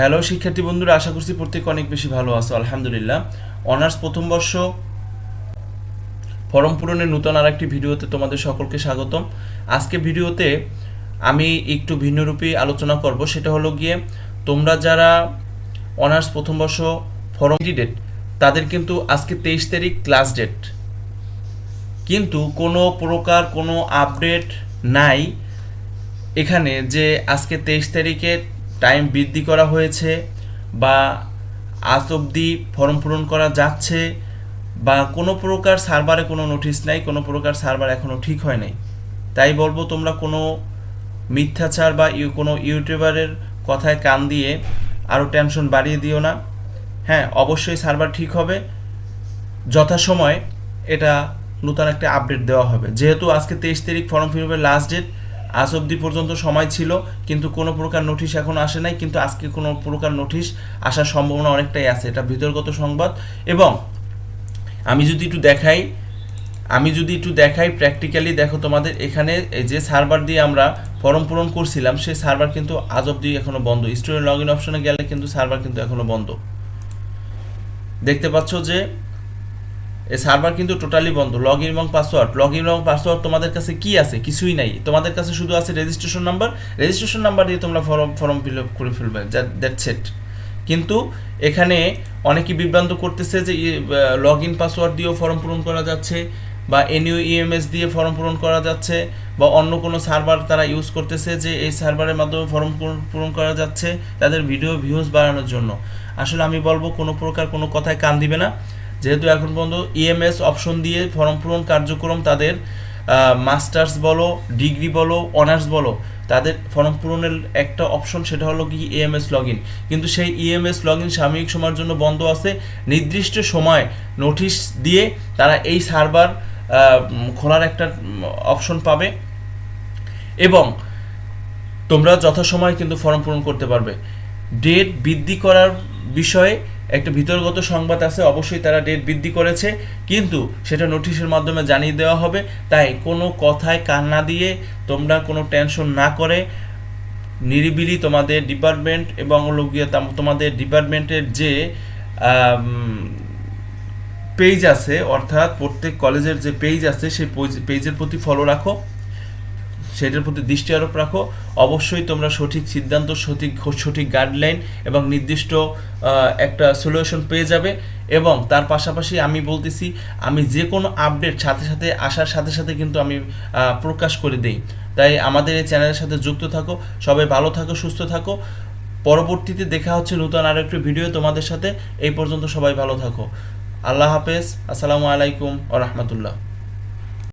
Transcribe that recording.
Hello শিক্ষার্থী বন্ধুরা, আশা করছি প্রত্যেকে অনেক বেশি ভালো আছো, আলহামদুলিল্লাহ। অনার্স প্রথম বর্ষ, ফরম পূরণের নূতন আর একটি ভিডিওতে তোমাদের সকলকে স্বাগতম। আজকে ভিডিওতে আমি একটু ভিন্নরূপী আলোচনা করব, সেটা হলো গিয়ে তোমরা যারা অনার্স প্রথম বর্ষ ফরম ডেট তাদের কিন্তু আজকে তেইশ তারিখ ক্লাস ডেট কিন্তু কোনো প্রকার কোনো আপডেট নাই এখানে যে আজকে তেইশ তারিখে টাইম বৃদ্ধি করা হয়েছে বা আজ অবধি ফর্ম পূরণ করা যাচ্ছে বা কোনো প্রকার সার্ভারে কোনো নোটিশ নাই, কোনো প্রকার সার্ভার এখনও ঠিক হয় নাই। তাই বলব তোমরা কোনো মিথ্যাচার বা কোনো ইউটিউবারের কথায় কান দিয়ে আরও টেনশন বাড়িয়ে দিও না। হ্যাঁ অবশ্যই সার্ভার ঠিক হবে। যথাসময়ে এটা নতুন একটা আপডেট দেওয়া হবে। যেহেতু আজকে তেইশ তারিখ ফর্ম ফিল লাস্ট ডেট আজ অবধি পর্যন্ত সময় ছিল, কিন্তু কোনো প্রকার নোটিশ এখনও আসে নাই, কিন্তু আজকে কোনো প্রকার নোটিশ আসার সম্ভাবনা অনেকটাই আছে। এটা ভিতরগত সংবাদ এবং আমি যদি একটু দেখাই, আমি যদি একটু দেখাই প্র্যাকটিক্যালি দেখো তোমাদের এখানে যে সার্ভার দিয়ে আমরা ফর্ম পূরণ করছিলাম, সেই সার্ভার কিন্তু আজ অবধি এখনও বন্ধ। স্টুডেন্ট লগ ইন অপশনে গেলে কিন্তু সার্ভার কিন্তু এখনও বন্ধ। দেখতে পাচ্ছ যে এই সার্ভার কিন্তু টোটালি বন্ধ। লগ ইন এবং পাসওয়ার্ড লগ ইন এবং পাসওয়ার্ড তোমাদের কাছে কি আছে? কিছুই নাই। তোমাদের কাছে শুধু আছে রেজিস্ট্রেশন নাম্বার রেজিস্ট্রেশন নাম্বার দিয়ে তোমরা ফর্ম ফর্ম ফিল আপ করে ফেলবে। দ্যাটস ইট কিন্তু এখানে অনেকেই বিভ্রান্ত করতেছে যে লগ ইন পাসওয়ার্ড দিয়েও ফর্ম পূরণ করা যাচ্ছে বা এনইউ ইএমএস দিয়ে ফর্ম পূরণ করা যাচ্ছে বা অন্য কোনো সার্ভার তারা ইউজ করতেছে যে, এই সার্ভারের মাধ্যমে ফর্ম পূরণ করা যাচ্ছে তাদের ভিডিও ভিউজ বাড়ানোর জন্য। আসলে আমি বলব কোনো প্রকার কোনো কথায় কান দিবে না। যেহেতু এখন পর্যন্ত ইএমএস অপশন দিয়ে ফর্ম পূরণ কার্যক্রম তাদের মাস্টার্স বলো ডিগ্রি বলো অনার্স বলো, তাদের ফর্ম পূরণের একটা অপশন সেটা হলো কি ইএমএস লগ ইন কিন্তু সেই ইএমএস লগ ইন সাময়িক সময়ের জন্য বন্ধ আছে। নির্দিষ্ট সময় নোটিশ দিয়ে তারা এই সার্ভার খোলার একটা অপশন পাবে। এবং তোমরা যথাসময়ে কিন্তু ফর্ম পূরণ করতে পারবে। ডেট বৃদ্ধি করার বিষয়ে একটা ভিতরগত সংবাদ আছে, অবশ্যই তারা ডেট বৃদ্ধি করেছে, কিন্তু সেটা নোটিশের মাধ্যমে জানিয়ে দেওয়া হবে। তাই কোনো কথায় কান না দিয়ে তোমরা কোনো টেনশন না করে, নিরিবিলি তোমাদের ডিপার্টমেন্ট এবং হলো তোমাদের ডিপার্টমেন্টের যে পেজ আছে, অর্থাৎ প্রত্যেক কলেজের যে পেজ আছে, সেই পেজের প্রতি ফলো রাখো। সেটার প্রতি দৃষ্টি আরোপ রাখো। অবশ্যই তোমরা সঠিক সিদ্ধান্ত, সঠিক সঠিক গাইডলাইন এবং নির্দিষ্ট একটা সলিউশন পেয়ে যাবে এবং তার পাশাপাশি আমি বলতেছি, আমি যে কোনো আপডেট সাথে সাথে আসার সাথে সাথে কিন্তু আমি প্রকাশ করে দেই। তাই আমাদের এই চ্যানেলের সাথে যুক্ত থাকো, সবাই ভালো থাকো, সুস্থ থাকো। পরবর্তীতে দেখা হচ্ছে নতুন আরও একটি ভিডিও তোমাদের সাথে। এই পর্যন্ত সবাই ভালো থাকো। আল্লাহ হাফেজ। আসসালামু আলাইকুম ও রহমতুল্লাহ।